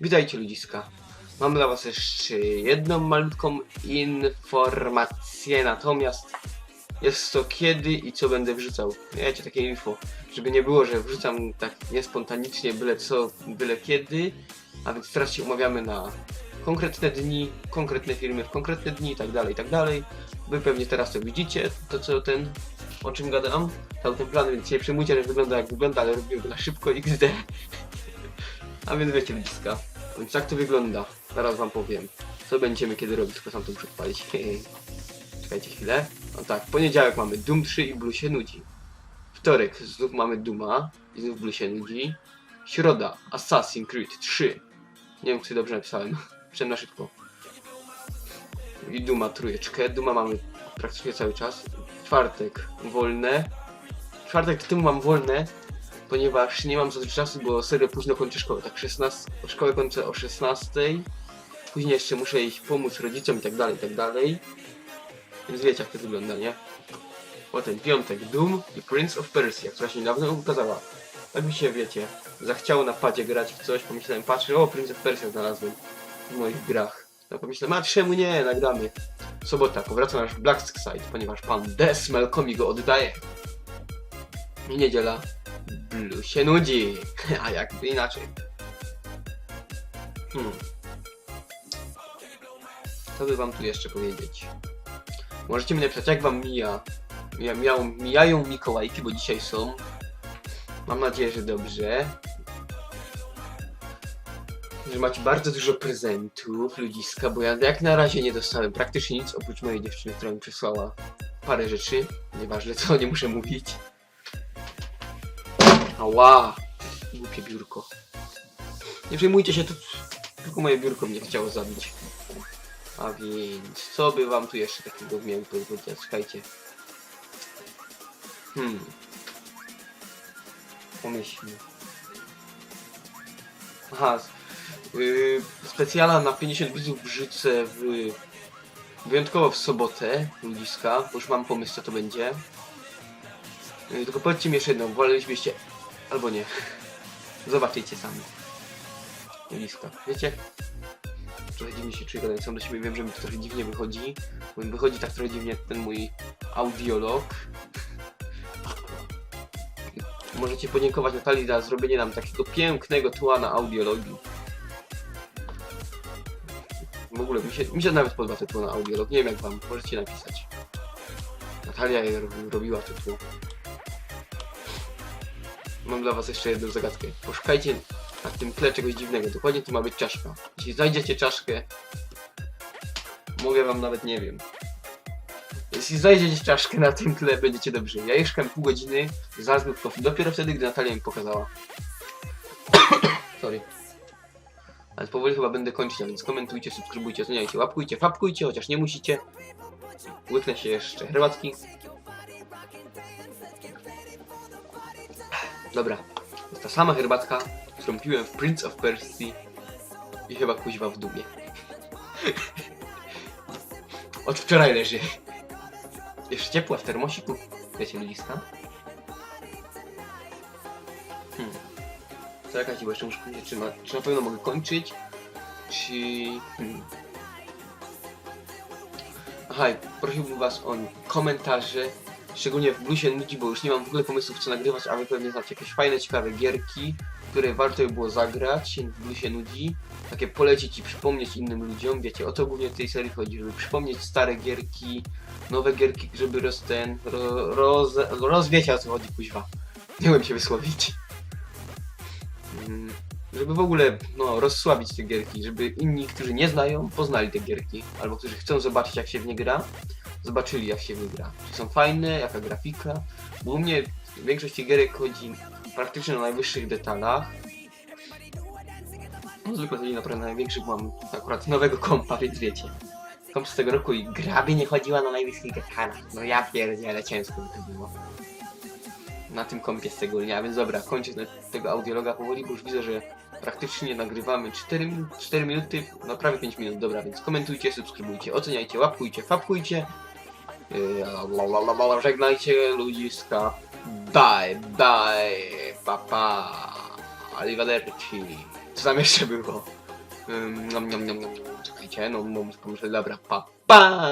Witajcie ludziska. Mam dla was jeszcze jedną malutką informację, natomiast jest to kiedy i co będę wrzucał. Wiecie, takie info, żeby nie było, że wrzucam tak niespontanicznie, byle co, byle kiedy, a więc teraz się umawiamy na konkretne dni, konkretne filmy w konkretne dni i tak dalej, i tak dalej. Wy pewnie teraz to widzicie, to co ten, o czym gadam, cały ten plan, więc nie przejmujcie, że wygląda jak wygląda, ale robiłem go na szybko XD. A więc wiecie ludziska. Więc jak to wygląda? Zaraz wam powiem. Co będziemy kiedy robić, tylko sam to muszę odpalić. Czekajcie chwilę. No tak, poniedziałek mamy Doom 3 i Blue się nudzi. Wtorek znów mamy Duma i znów Blue się nudzi. Środa Assassin's Creed 3. Nie wiem, czy dobrze napisałem. Wszedłem na szybko. I Duma trójeczkę. Duma mamy praktycznie cały czas. Czwartek wolne. Czwartek w tym mam wolne, ponieważ nie mam za dużo czasu, bo serio późno kończę szkołę, tak 16, szkołę kończę o 16, później jeszcze muszę iść pomóc rodzicom i tak dalej, i tak dalej, więc wiecie jak to wygląda, nie? Potem piątek Doom i Prince of Persia, która się niedawno ukazała. Tak mi się, wiecie, zachciało na padzie grać w coś, pomyślałem, patrzę, o Prince of Persia znalazłem w moich grach. No pomyślałem, a czemu nie, nagramy. Sobota, powraca nasz Black Side, ponieważ pan Desmel mi go oddaje. I niedziela, Blue się nudzi, a jakby inaczej. Hmm. Co by wam tu jeszcze powiedzieć? Możecie mnie napisać, jak wam mija. Mija miał, mijają Mikołajki, bo dzisiaj są. Mam nadzieję, że dobrze. Że macie bardzo dużo prezentów, ludziska, bo ja jak na razie nie dostałem praktycznie nic, oprócz mojej dziewczyny, która mi przysłała parę rzeczy. Nieważne co, nie muszę mówić. Ała! Głupie biurko. Nie przejmujcie się, to tylko moje biurko mnie chciało zabić. A więc, co by wam tu jeszcze takiego miał powiedzieć? Czekajcie. Hmm. Pomyślmy. Aha, yy, specjala na 50 widzów wrzucę w... Wyjątkowo w sobotę, ludziska, bo już mam pomysł co to będzie. Yy, tylko powiedzcie mi jeszcze jedno, wolelibyście Albo nie. Zobaczycie sami. Blisko. Wiecie? Trochę dziwnie się czuję gadając sam do siebie. Wiem, że mi to trochę dziwnie wychodzi. Bo mi wychodzi tak trochę dziwnie ten mój audiolog. Możecie podziękować Natalii za zrobienie nam takiego pięknego tła na audiologii. W ogóle mi się, mi się nawet podoba to tło na audiolog. Nie wiem jak wam. Możecie napisać. Natalia robiła to tło. Mam dla was jeszcze jedną zagadkę. Poszukajcie na tym tle czegoś dziwnego. Dokładnie to ma być czaszka. Jeśli znajdziecie czaszkę, mogę wam nawet nie wiem. Jeśli znajdziecie czaszkę na tym tle, będziecie dobrzy. Ja szukałem pół godziny, tylko dopiero wtedy, gdy Natalia mi pokazała. Sorry. Ale powoli chyba będę kończyć, a więc komentujcie, subskrybujcie, oceniajcie, łapkujcie, fapkujcie, chociaż nie musicie. Łyknę się jeszcze herbatki. Dobra, jest ta sama herbatka, którą piłem w Prince of Persia i chyba kuźwa w dumie. Od wczoraj leży. Jeszcze ciepła w termosiku. Wiecie, ludziska? Hmm. Jakaś bo jeszcze muszę powiedzieć, czy, na, czy na pewno mogę kończyć, czy... Hmm. Aha, prosiłbym was o komentarze, Szczególnie w Bluesie nudzi, bo już nie mam w ogóle pomysłów co nagrywać, a wy pewnie znacie jakieś fajne, ciekawe gierki, które warto by było zagrać w Bluesie nudzi. Takie polecić i przypomnieć innym ludziom. Wiecie, o to głównie w tej serii chodzi, żeby przypomnieć stare gierki, nowe gierki, żeby roz ten, ro, roz, rozwiecie o co chodzi, kuźwa. Nie umiem się wysłowić. Mm, Żeby w ogóle, no, rozsławić te gierki, żeby inni, którzy nie znają, poznali te gierki, albo którzy chcą zobaczyć jak się w nie gra, zobaczyli jak się wygra. Czy są fajne, jaka grafika. Bo u mnie w większości gierek chodzi praktycznie na najwyższych detalach. No, zwykle chodzi naprawdę na największych, mam akurat nowego kompa, więc wiecie. Komp z tego roku i gra by nie chodziła na najwyższych detalach. No ja pierdzielę, ciężko by to było. Na tym kompie szczególnie, a więc dobra, kończę te- tego audiologa powoli, bo już widzę, że praktycznie nagrywamy 4, min 4 minuty, no prawie 5 minut, dobra, więc komentujcie, subskrybujcie, oceniajcie, łapkujcie, fapkujcie. Yy, żegnajcie ludziska. Bye, bye, papa. Arrivederci. Co tam jeszcze było? Ym, nom, nom, nom, nom. Czekajcie, no, no, pomyślę, dobra, pa, pa!